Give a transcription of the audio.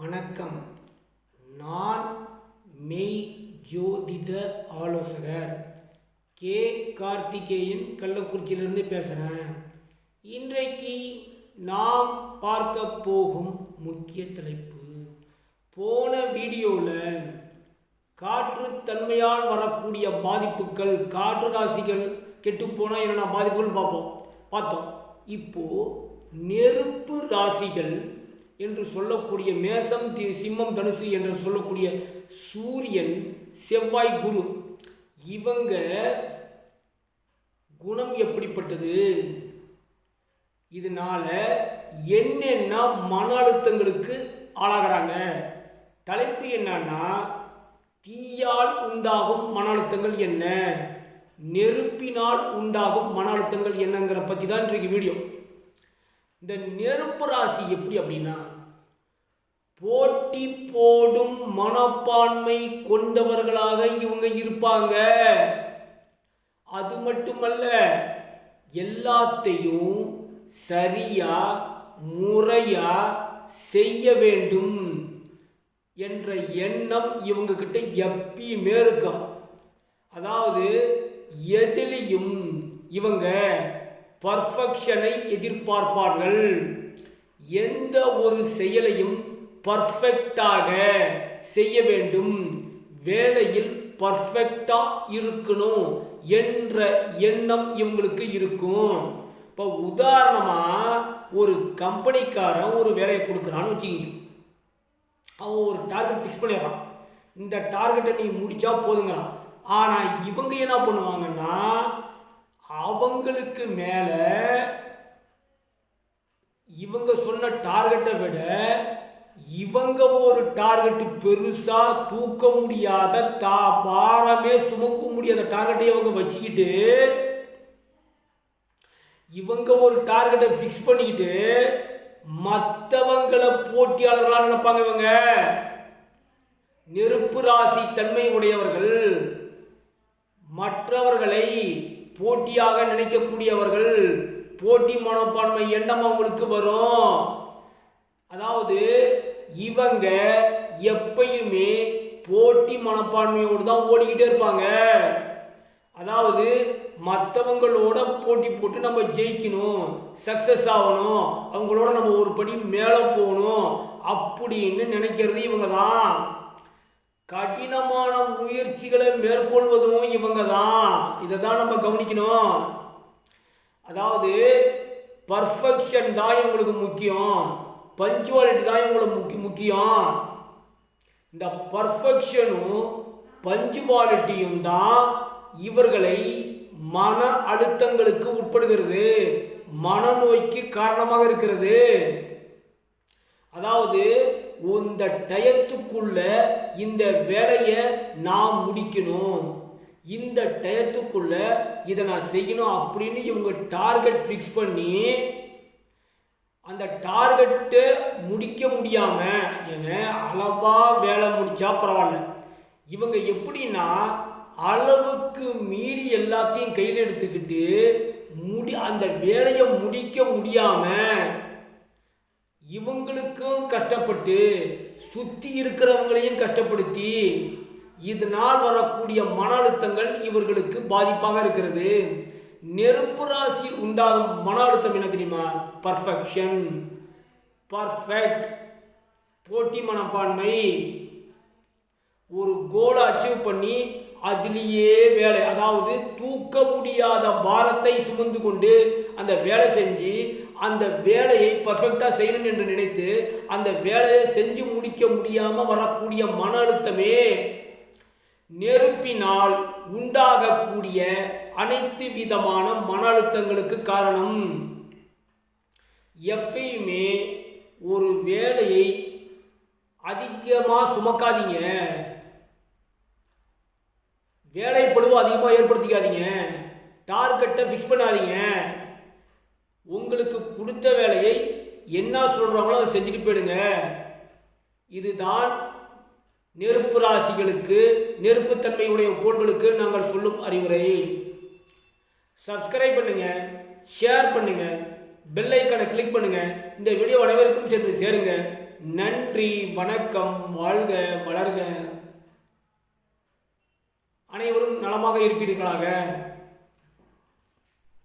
வணக்கம். நான் மெய் ஜோதிட ஆலோசகர். கே. கார்த்திகேயன் கள்ளக்குறிச்சியிலிருந்து பேசுகிறேன் இன்றைக்கு நாம் பார்க்க போகும் முக்கிய தலைப்பு போன வீடியோவில் காற்று தன்மையால் வரக்கூடிய பாதிப்புகள் காற்று ராசிகள் கெட்டுப்போனால் என்னென்ன பாதிப்புகள் பார்ப்போம். பார்த்தோம். இப்போது நெருப்பு ராசிகள் என்று சொல்லக்கூடிய மேசம் தி சிம்மம் தனுசு என்று சொல்லக்கூடிய சூரியன் செவ்வாய் குரு. இவங்க குணம் எப்படிப்பட்டது? இதனால என்னென்ன மன அழுத்தங்களுக்கு ஆளாகிறாங்க? தலைப்பு என்னன்னா தீயால் உண்டாகும் மன அழுத்தங்கள் என்ன? நெருப்பினால் உண்டாகும் மன அழுத்தங்கள் என்னங்கிற பற்றி தான் இன்றைக்கு வீடியோ. இந்த நெருப்பு ராசி எப்படி அப்படின்னா போட்டி போடும் மனப்பான்மை கொண்டவர்களாக இவங்க இருப்பாங்க. அது மட்டுமல்ல எல்லாத்தையும் சரியா முறையா செய்ய வேண்டும் என்ற எண்ணம் இவங்க கிட்ட எப்பயுமே இருக்கும் அதாவது எதிலையும் இவங்க பர்ஃபெக்ஷனை எதிர்பார்ப்பார்கள். எந்த ஒரு செயலையும் பர்ஃபெக்டாக செய்ய வேண்டும். வேலையில் பர்ஃபெக்டா இருக்கணும் என்ற எண்ணம் இவங்களுக்கு இருக்கும். இப்போ உதாரணமாக ஒரு கம்பெனிக்காரன் ஒரு வேலையை கொடுக்குறான்னு வச்சுக்கிங்க. அவன் ஒரு டார்கெட் ஃபிக்ஸ் பண்ணிடுறான். இந்த டார்கெட்டை நீ முடிச்சா போதுங்கிறான் ஆனால் இவங்க என்ன பண்ணுவாங்கன்னா அவங்களுக்கு மேலே இவங்க சொன்ன டார்கெட்டை விட இவங்க ஒரு டார்கெட் பெருசா தூக்க முடியாத தா பாரமே சுமக்க முடியாத டார்கெட்டை இவங்க வச்சுக்கிட்டு இவங்க ஒரு டார்கெட்டை ஃபிக்ஸ் பண்ணிக்கிட்டு மற்றவங்களை போட்டியாளர்களாக நினைப்பாங்க இவங்க. நெருப்பு ராசி தன்மை உடையவர்கள். மற்றவர்களை போட்டியாக நினைக்கக்கூடியவர்கள் போட்டி மனப்பான்மை எண்ணம் அவங்களுக்கு வரும். அதாவது இவங்க எப்பயுமே போட்டி மனப்பான்மையோடு தான் ஓடிக்கிட்டே இருப்பாங்க. அதாவது மற்றவங்களோட போட்டி போட்டு நம்ம ஜெயிக்கணும் சக்ஸஸ் ஆகணும் அவங்களோட நம்ம ஒரு படி மேலே போகணும் அப்படின்னு நினைக்கிறது இவங்க தான். கடினமான முயற்சிகளை மேற்கொள்வதும் இவங்க தான் இதை தான் நம்ம கவனிக்கணும். அதாவது பர்ஃபெக்ஷன் தான் இவங்களுக்கு முக்கியம். பஞ்சுவாலிட்டி தான் இவங்களுக்கு முக்கிய முக்கியம். இந்த பர்ஃபெக்ஷனும் பஞ்சுவாலிட்டியும் தான் இவர்களை மன அழுத்தங்களுக்கு உட்படுகிறது. மனநோய்க்கு காரணமாக இருக்கிறது. அதாவது இந்த டயத்துக்குள்ள இந்த வேலையை நான் முடிக்கணும். இந்த டயத்துக்குள்ள இதை நான் செய்யணும் அப்படின்னு இவங்க டார்கெட் ஃபிக்ஸ் பண்ணி அந்த டார்கெட்டு முடிக்க முடியாம ஏங்க அளவா வேலை முடிச்சா பரவாயில்ல. இவங்க எப்படின்னா அளவுக்கு மீறி எல்லாத்தையும் கையில் எடுத்துக்கிட்டு முடி அந்த வேலையை முடிக்க முடியாமல் கஷ்டப்பட்டு சுத்தி இருக்கிறவங்களையும் கஷ்டப்படுத்தி இதனால் வரக்கூடிய மன அழுத்தங்கள் இவர்களுக்கு பாதிப்பாக இருக்கிறது. நெருப்பு ராசியில் உண்டாகும் மன அழுத்தம் என்ன தெரியுமா? பர்ஃபெக்ஷன் பர்ஃபெக்ட் போட்டி மனப்பான்மை. ஒரு கோலை அச்சீவ் பண்ணி அதுலேயே வேலை. அதாவது தூக்க முடியாத பாரத்தை சுமந்து கொண்டு அந்த வேலை செஞ்சு அந்த வேலையை பர்ஃபெக்டாக செய்யணும் என்று நினைத்து அந்த வேலையை செஞ்சு முடிக்க முடியாமல் வரக்கூடிய மன அழுத்தமே நெருப்பினால் உண்டாகக்கூடிய அனைத்து விதமான மன அழுத்தங்களுக்கு காரணம். எப்பயுமே ஒரு வேலையை அதிகமாக சுமக்காதீங்க. வேலைப்படுவோம் அதிகமாக ஏற்படுத்திக்காதீங்க. டார்கெட்டை ஃபிக்ஸ் பண்ணாதீங்க. உங்களுக்கு கொடுத்த வேலையை என்ன சொல்கிறாங்களோ அதை செஞ்சுட்டு போயிடுங்க. இதுதான் நெருப்பு ராசிகளுக்கு நெருப்புத்தன்மையுடைய கோள்களுக்கு நாங்கள் சொல்லும் அறிவுரை. சப்ஸ்கிரைப் பண்ணுங்க ஷேர் பண்ணுங்க பெல் ஐக்கனை கிளிக் பண்ணுங்க. இந்த வீடியோ அனைவருக்கும் சேர்ந்து சேருங்க. நன்றி வணக்கம் வாழ்க வளர்க. அனைவரும் நலமாக இருப்பீர்களாக?